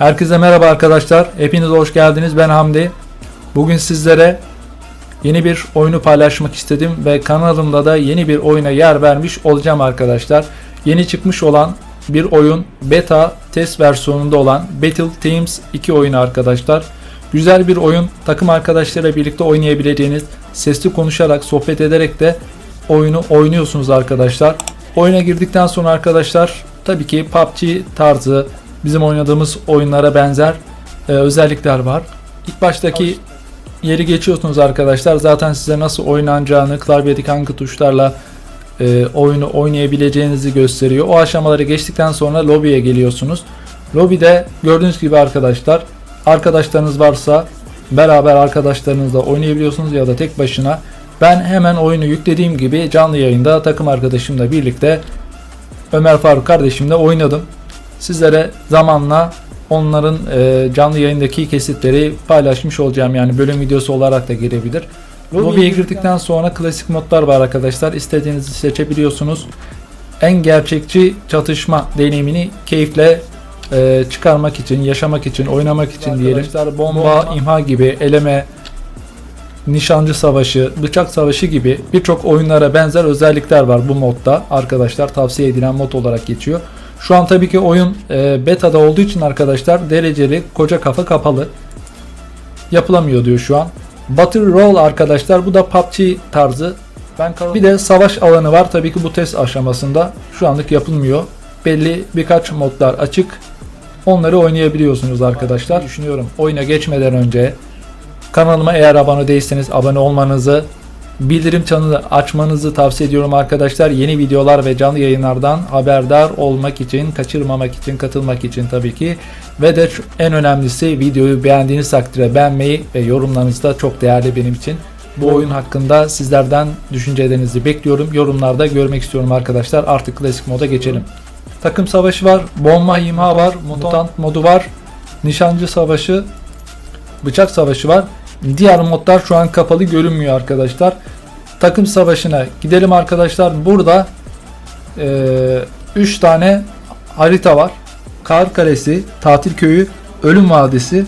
Herkese merhaba arkadaşlar. Hepiniz hoş geldiniz. Ben Hamdi. Bugün sizlere yeni bir oyunu paylaşmak istedim ve kanalımda da yeni bir oyuna yer vermiş olacağım arkadaşlar. Yeni çıkmış olan bir oyun beta test versiyonunda olan Battle Teams 2 oyunu arkadaşlar. Güzel bir oyun. Takım arkadaşlarıyla birlikte oynayabileceğiniz, sesli konuşarak, sohbet ederek de oyunu oynuyorsunuz arkadaşlar. Oyuna girdikten sonra arkadaşlar tabii ki PUBG tarzı bizim oynadığımız oyunlara benzer e, özellikler var. İlk baştaki yeri geçiyorsunuz arkadaşlar. Zaten size nasıl oynanacağını, klavyedeki hangi tuşlarla e, oyunu oynayabileceğinizi gösteriyor. O aşamaları geçtikten sonra lobiye geliyorsunuz. Lobide gördüğünüz gibi arkadaşlar arkadaşlarınız varsa beraber arkadaşlarınızla oynayabiliyorsunuz ya da tek başına. Ben hemen oyunu yüklediğim gibi canlı yayında takım arkadaşımla birlikte Ömer Faruk kardeşimle oynadım. Sizlere zamanla onların e, canlı yayındaki kesitleri paylaşmış olacağım. Yani bölüm videosu olarak da gelebilir. Lobiye girdikten sonra klasik modlar var arkadaşlar. İstediğinizi seçebiliyorsunuz. En gerçekçi çatışma deneyimini keyifle e, çıkarmak için, yaşamak için, oynamak için diyelim. Arkadaşlar bomba, imha gibi, eleme, nişancı savaşı, bıçak savaşı gibi birçok oyunlara benzer özellikler var bu modda. Arkadaşlar tavsiye edilen mod olarak geçiyor. Şu an tabii ki oyun e, beta'da olduğu için arkadaşlar dereceli koca kafa kapalı. Yapılamıyor diyor şu an. Battle Royale arkadaşlar bu da PUBG tarzı. Ben bir de savaş alanı var. Tabii ki bu test aşamasında şu anlık yapılmıyor. Belli birkaç modlar açık. Onları oynayabiliyorsunuz arkadaşlar. Düşünüyorum oyuna geçmeden önce kanalıma eğer abone değilseniz abone olmanızı bildirim çanını açmanızı tavsiye ediyorum arkadaşlar. Yeni videolar ve canlı yayınlardan haberdar olmak için, kaçırmamak için, katılmak için tabii ki. Ve de en önemlisi videoyu beğendiğiniz takdirde beğenmeyi ve yorumlarınız da çok değerli benim için. Bu oyun hakkında sizlerden düşüncelerinizi bekliyorum. Yorumlarda görmek istiyorum arkadaşlar. Artık klasik moda geçelim. Takım savaşı var, bomba imha var, mutant modu var, nişancı savaşı, bıçak savaşı var. Diğer modlar şu an kapalı görünmüyor arkadaşlar. Takım savaşına gidelim arkadaşlar. Burada 3 tane harita var. Kar Kalesi, Tatil Köyü, Ölüm Vadisi.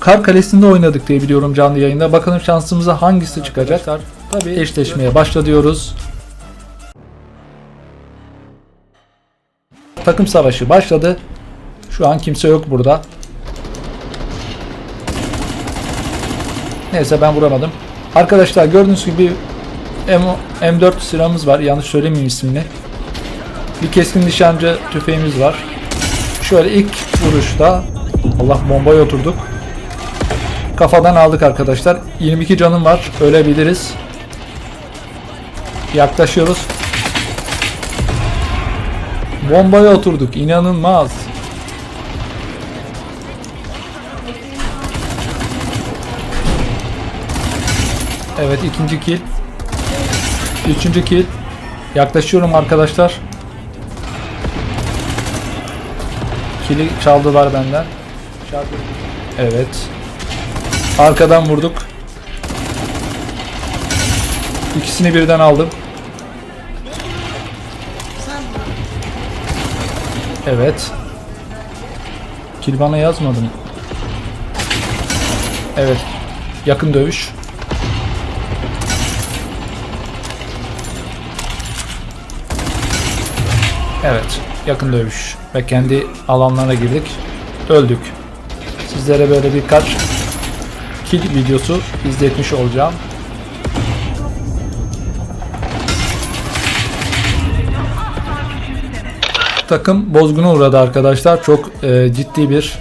Kar Kalesi'nde oynadık diye biliyorum canlı yayında. Bakalım şansımıza hangisi çıkacak. Tabii eşleşmeye başla diyoruz. Takım savaşı başladı. Şu an kimse yok burada. Neyse ben vuramadım. Arkadaşlar gördüğünüz gibi M M4 silahımız var. Yanlış söylemeyeyim ismini. Bir keskin nişancı tüfeğimiz var. Şöyle ilk vuruşta Allah bombaya oturduk. Kafadan aldık arkadaşlar. 22 canım var. Ölebiliriz. Yaklaşıyoruz. Bombaya oturduk. İnanılmaz. Evet ikinci kill. Üçüncü kill. Yaklaşıyorum arkadaşlar. Kill'i çaldılar benden. Evet. Arkadan vurduk. İkisini birden aldım. Evet. Kill bana yazmadın. Evet. Yakın dövüş. Evet, yakın dövüş ve kendi alanlarına girdik. Öldük. Sizlere böyle birkaç kill videosu izletmiş olacağım. Takım bozguna uğradı arkadaşlar. Çok e, ciddi bir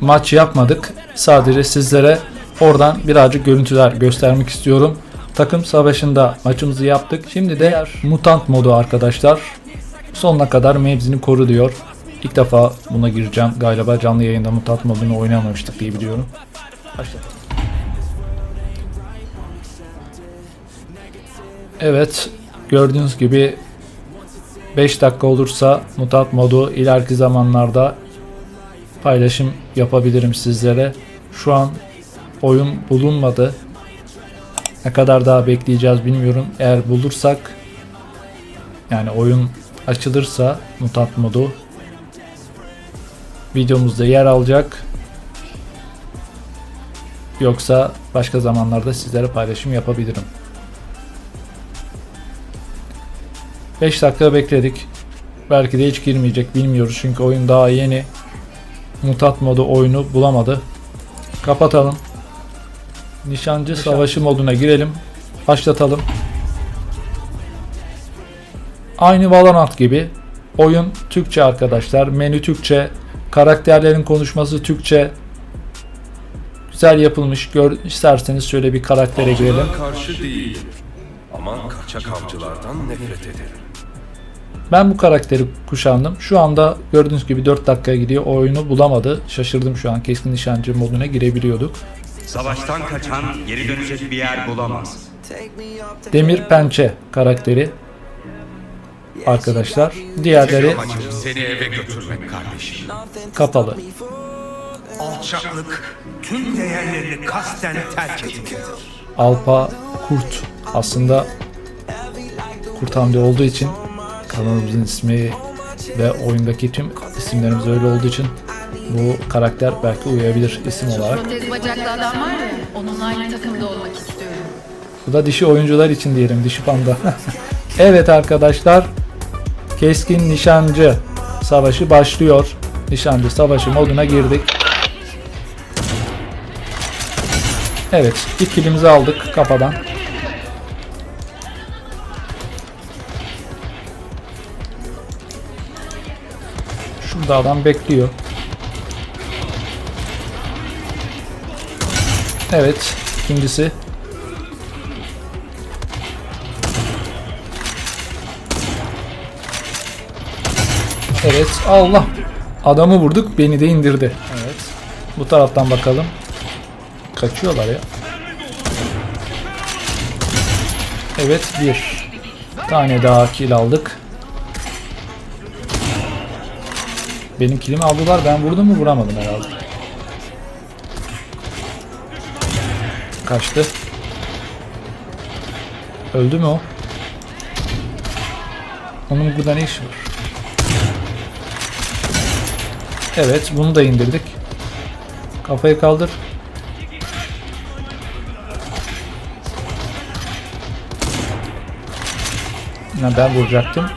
maç yapmadık. Sadece sizlere oradan birazcık görüntüler göstermek istiyorum. Takım savaşında maçımızı yaptık. Şimdi de mutant modu arkadaşlar. Sonuna kadar mevzini koru diyor. İlk defa buna gireceğim. Galiba canlı yayında mutant modunu oynamamıştık diye biliyorum. Başladım. Evet. Gördüğünüz gibi 5 dakika olursa mutant modu ileriki zamanlarda paylaşım yapabilirim sizlere. Şu an oyun bulunmadı. Ne kadar daha bekleyeceğiz bilmiyorum. Eğer bulursak yani oyun açılırsa mutant modu videomuzda yer alacak. Yoksa başka zamanlarda sizlere paylaşım yapabilirim. 5 dakika bekledik. Belki de hiç girmeyecek bilmiyoruz çünkü oyun daha yeni. Mutat modu oyunu bulamadı. Kapatalım. Nişancı savaşı moduna girelim. Başlatalım. Aynı Valorant gibi oyun Türkçe arkadaşlar. Menü Türkçe. Karakterlerin konuşması Türkçe. Güzel yapılmış. Gör, isterseniz şöyle bir karaktere girelim. Karşı değilim. Ama kaçak avcılardan nefret ederim. Ben bu karakteri kuşandım. Şu anda gördüğünüz gibi 4 dakika gidiyor. O oyunu bulamadı. Şaşırdım şu an. Keskin nişancı moduna girebiliyorduk. Savaştan kaçan geri dönecek bir yer bulamaz. Demir Pençe karakteri arkadaşlar. Diğerleri Amacım seni eve götürmek kardeşim. kapalı. Alçaklık tüm değerlerini kasten terk etmektir. Alpa Kurt aslında Kurt Hamdi olduğu için kanalımızın ismi ve oyundaki tüm isimlerimiz öyle olduğu için bu karakter belki uyabilir isim olarak. Protez bacaklı adam var ya, onunla aynı takımda olmak istiyorum. Bu da dişi oyuncular için diyelim dişi panda. evet arkadaşlar keskin nişancı savaşı başlıyor. Nişancı savaşı moduna girdik. Evet ilk kilimizi aldık kafadan. Şurada adam bekliyor. Evet ikincisi Evet Allah. Adamı vurduk beni de indirdi. Evet. Bu taraftan bakalım. Kaçıyorlar ya. Evet bir tane daha kill aldık. Benim kilimi aldılar. Ben vurdum mu vuramadım herhalde. Kaçtı. Öldü mü o? Onun burada ne işi var? Evet bunu da indirdik. Kafayı kaldır. Ya ben vuracaktım.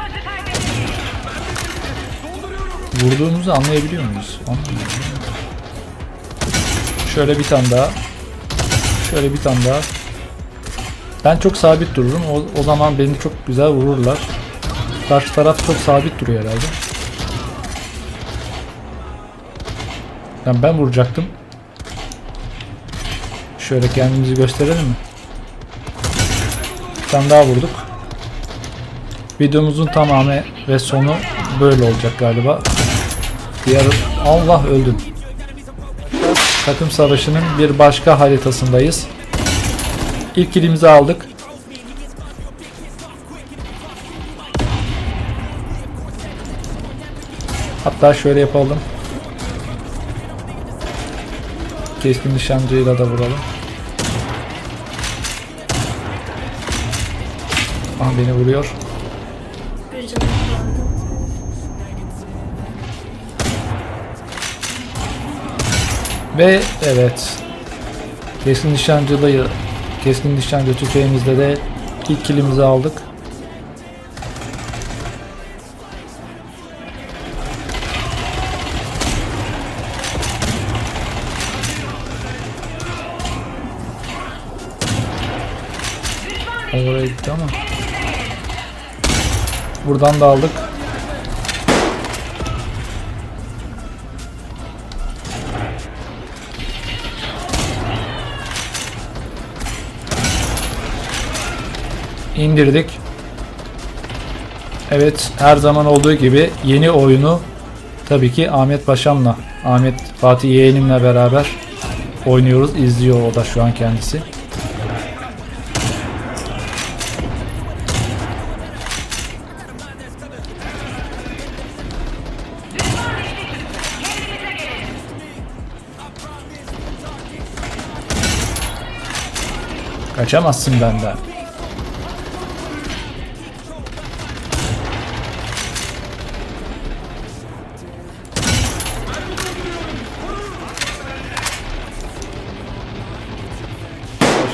Vurduğumuzu anlayabiliyor muyuz? Anlamıyorum. Şöyle bir tane daha. Şöyle bir tane daha. Ben çok sabit dururum. O, o zaman beni çok güzel vururlar. Karşı taraf çok sabit duruyor herhalde. Yani ben vuracaktım. Şöyle kendimizi gösterelim mi? Bir tane daha vurduk. Videomuzun tamamı ve sonu böyle olacak galiba. Diğer Allah öldüm. Takım savaşının bir başka haritasındayız. İlk kilimizi aldık. Hatta şöyle yapalım. Keskin nişancıyla da vuralım. Ah beni vuruyor. Ve evet. Keskin nişancılığı keskin nişancı tüfeğimizde de ilk kilimizi aldık. Oraya gitti ama. Buradan da aldık. İndirdik. Evet her zaman olduğu gibi yeni oyunu tabii ki Ahmet Paşam'la Ahmet Fatih yeğenimle beraber oynuyoruz. izliyor o da şu an kendisi. Kaçamazsın benden.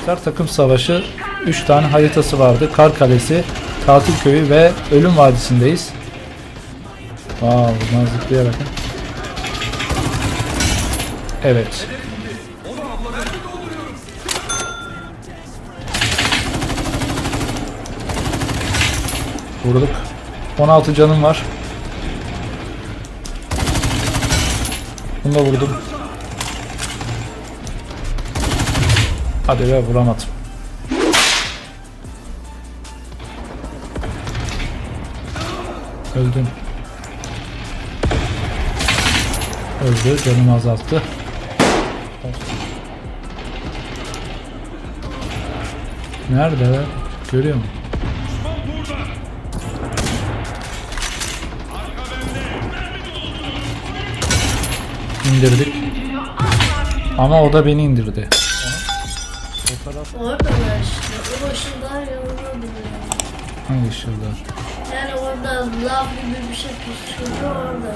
Arkadaşlar takım savaşı 3 tane haritası vardı. Kar Kalesi, Tatil Köyü ve Ölüm Vadisi'ndeyiz. Wow, buradan zıplayarak. Evet. Vurduk. 16 canım var. Bunu da vurdum. Hadi be vuramadım. Öldüm. Öldü. Canımı azalttı. Nerede? Görüyor musun? İndirdik. Ama o da beni indirdi. Oradalar işte. O başında yanına duruyor. Hangi şurada? Yani orada lav gibi bir şey püskürüyor orada.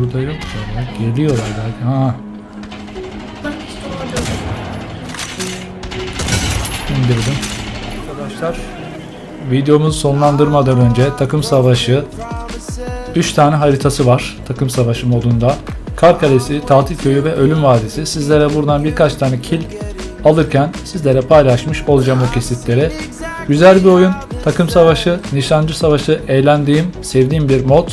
Orada yok da bak. Geliyorlar belki. Ha, Bak işte orada. indirdim. Arkadaşlar videomuzu sonlandırmadan önce takım savaşı 3 tane haritası var takım savaşı modunda. Kar Kalesi, Tatil Köyü ve Ölüm Vadisi. Sizlere buradan birkaç tane kill alırken sizlere paylaşmış olacağım o kesitleri. Güzel bir oyun. Takım savaşı, nişancı savaşı eğlendiğim, sevdiğim bir mod.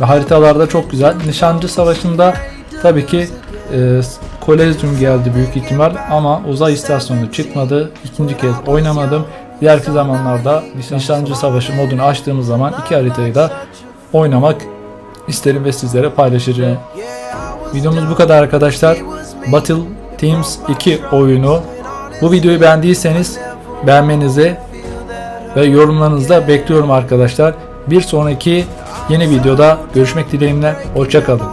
Ve haritalarda çok güzel. Nişancı savaşında tabii ki e, Kolezyum geldi büyük ihtimal ama uzay istasyonu çıkmadı. İkinci kez oynamadım. Diğerki zamanlarda nişancı savaşı modunu açtığımız zaman iki haritayı da oynamak isterim ve sizlere paylaşacağım. Videomuz bu kadar arkadaşlar. Battle Teams 2 oyunu. Bu videoyu beğendiyseniz beğenmenizi ve yorumlarınızı da bekliyorum arkadaşlar. Bir sonraki yeni videoda görüşmek dileğimle. Hoşçakalın.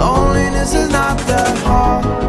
Loneliness is not that hard.